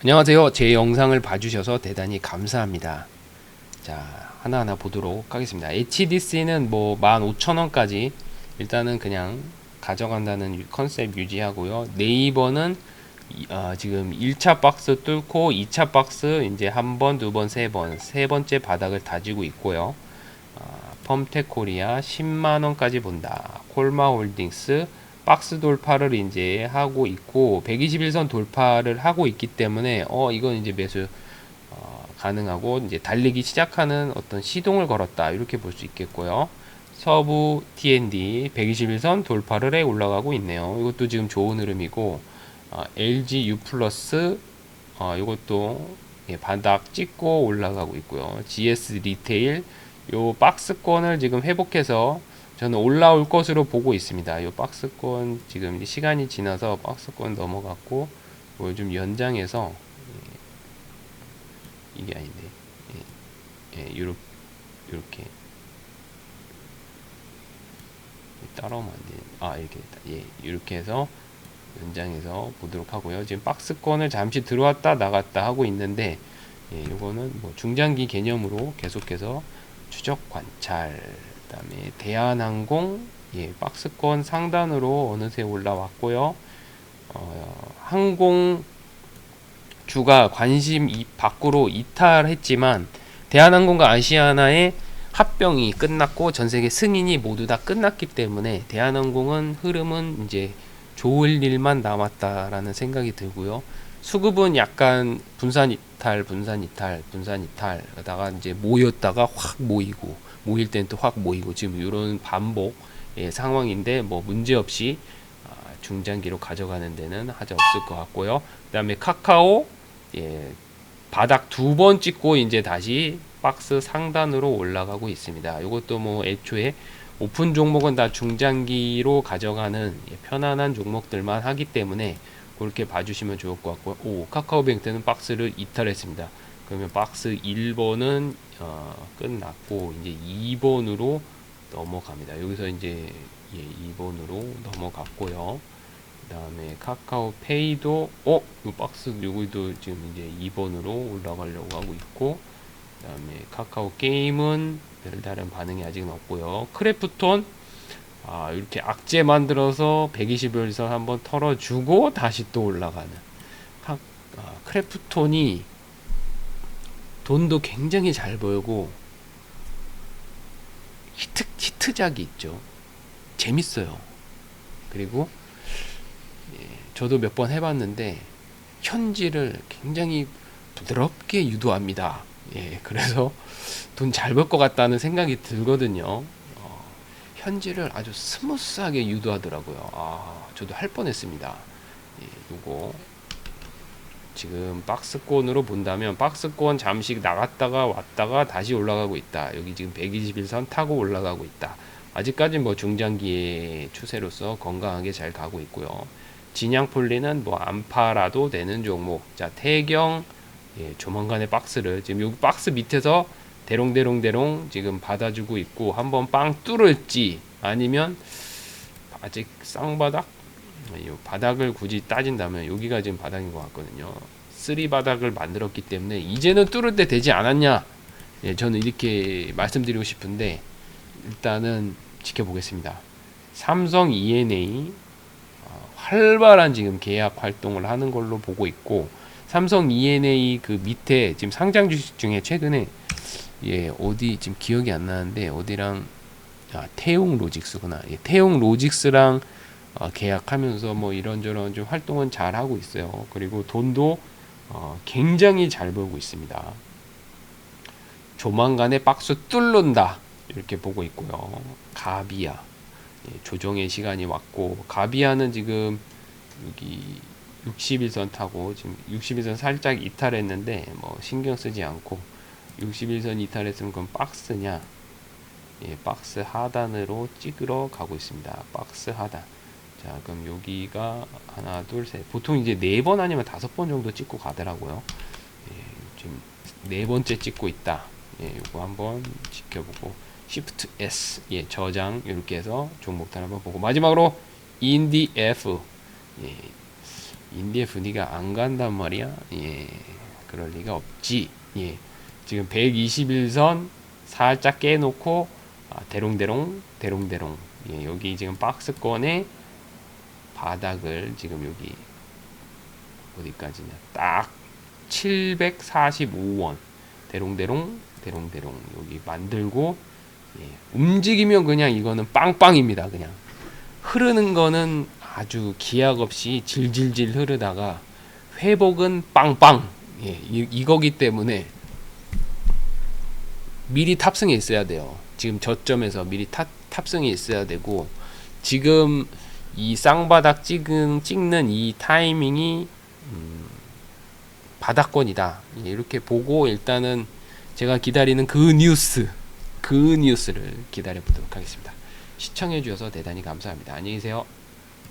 안녕하세요. 제 영상을 봐주셔서 대단히 감사합니다. 자, 하나하나 보도록 하겠습니다. HDC는 뭐 15,000원까지 일단은 그냥 가져간다는 컨셉 유지하고요. 네이버는 이- 아, 지금 1차 박스 뚫고 2차 박스 이제 한 번, 두 번, 세 번, 세 번째 바닥을 다지고 있고요. 아, 펌텍 코리아 10만 원까지 본다. 콜마 홀딩스 박스 돌파를 이제 하고 있고 121선 돌파를 하고 있기 때문에 어 이건 이제 매수 어, 가능하고 이제 달리기 시작하는 어떤 시동을 걸었다 이렇게 볼 수 있겠고요. 서부 TND 121선 돌파를 해 올라가고 있네요. 이것도 지금 좋은 흐름이고 어, LG U 플러스 어, 이것도 예, 바닥 찍고 올라가고 있고요. GS 리테일 요 박스권을 지금 회복해서 저는 올라올 것으로 보고 있습니다. 요 박스권 지금 시간이 지나서 박스권 넘어갔고 요즘 연장해서 예, 이게 아닌데 예, 예, 요렇게 요렇게 따라오면 안 돼. 아 이렇게 됐다. 예, 이렇게 해서 연장해서 보도록 하고요. 지금 박스권을 잠시 들어왔다 나갔다 하고 있는데 예, 요거는 뭐 중장기 개념으로 계속해서 추적 관찰 그다음에 대한항공 예, 박스권 상단으로 어느새 올라왔고요. 어, 항공 주가 관심 이 밖으로 이탈했지만 대한항공과 아시아나의 합병이 끝났고 전 세계 승인이 모두 다 끝났기 때문에 대한항공은 흐름은 이제 좋을 일만 남았다라는 생각이 들고요. 수급은 약간 분산 이탈, 분산 이탈, 분산 이탈 하다가 이제 모였다가 확 모이고 모일 땐또확 모이고 지금 이런 반복 의 상황인데 뭐 문제 없이 아, 중장기로 가져가는 데는 하자 없을 것 같고요. 그다음에 카카오 예, 바닥 두 번 찍고 이제 다시 박스 상단으로 올라가고 있습니다. 이것도 뭐 애초에 오픈 종목은 다 중장기로 가져가는 예, 편안한 종목들만 하기 때문에 그렇게 봐주시면 좋을 것 같고요. 오 카카오뱅크는 박스를 이탈했습니다. 그러면 박스 1번은 어, 끝났고 이제 2번으로 넘어갑니다. 여기서 이제 예, 2번으로 넘어갔고요. 그 다음에 카카오페이도 어, 이 박스 요기도 지금 이제 2번으로 올라가려고 하고 있고 그 다음에 카카오 게임은 별다른 반응이 아직은 없고요. 크래프톤 아, 이렇게 악재 만들어서 120일선 한번 털어주고 다시 또 올라가는 카, 아, 크래프톤이 돈도 굉장히 잘 벌고 히트 히트작이 있죠. 재밌어요. 그리고 예, 저도 몇 번 해봤는데 현지를 굉장히 부드럽게 유도합니다. 예, 그래서 돈 잘 벌 것 같다는 생각이 들거든요. 어, 현지를 아주 스무스하게 유도하더라고요. 아, 저도 할 뻔했습니다. 예, 요거 지금 박스권으로 본다면 박스권 잠시 나갔다가 왔다가 다시 올라가고 있다. 여기 지금 121선 타고 올라가고 있다. 아직까지 뭐 중장기의 추세로서 건강하게 잘 가고 있고요. 진양 폴리는 뭐 안 팔아도 되는 종목. 자, 태경 예, 조만간에 박스를 지금 여기 박스 밑에서 대롱대롱대롱 지금 받아주고 있고 한번 빵 뚫을지 아니면 아직 쌍바닥 이 바닥을 굳이 따진다면 여기가 지금 바닥인 것 같거든요. 쓰리 바닥을 만들었기 때문에 이제는 뚫을 때 되지 않았냐? 예, 저는 이렇게 말씀드리고 싶은데 일단은 지켜보겠습니다. 삼성 ENA 어, 활발한 지금 계약 활동을 하는 걸로 보고 있고 삼성 ENA 그 밑에 지금 상장 주식 중에 최근에 예 어디 지금 기억이 안 나는데 어디랑 아, 태용 로직스구나. 예, 태용 로직스랑 어, 계약하면서 뭐 이런저런 좀 활동은 잘 하고 있어요. 그리고 돈도 어, 굉장히 잘 벌고 있습니다. 조만간에 박스 뚫는다 이렇게 보고 있고요. 가비아 예, 조정의 시간이 왔고 가비아는 지금 여기 61선 타고 지금 61선 살짝 이탈했는데 뭐 신경 쓰지 않고 61선 이탈했으면 그건 박스냐? 예, 박스 하단으로 찍으러 가고 있습니다. 박스 하단. 자, 그럼 여기가 하나, 둘, 셋. 보통 이제 네 번 아니면 다섯 번 정도 찍고 가더라고요. 예, 지금 네 번째 찍고 있다. 예, 요거 한번 지켜보고 Shift S 예, 저장 이렇게 해서 종목들 한번 보고 마지막으로 인디 F 예, 인디의 분위기가 안 간단 말이야. 예. 그럴 리가 없지. 예. 지금 121선 살짝 깨놓고 아, 대롱대롱 대롱대롱. 예, 여기 지금 박스권에 바닥을 지금 여기 어디까지냐? 딱 745원. 대롱대롱 대롱대롱 여기 만들고 예, 움직이면 그냥 이거는 빵빵입니다. 그냥 흐르는 거는 아주 기약 없이 질질질 흐르다가 회복은 빵빵. 예, 이, 이거기 때문에 미리 탑승해 있어야 돼요. 지금 저점에서 미리 탑, 탑승이 있어야 되고 지금 이 쌍바닥 찍은 찍는 이 타이밍이 음, 바닥권이다. 예, 이렇게 보고 일단은 제가 기다리는 그 뉴스 그 뉴스를 기다려 보도록 하겠습니다. 시청해 주셔서 대단히 감사합니다. 안녕히 계세요.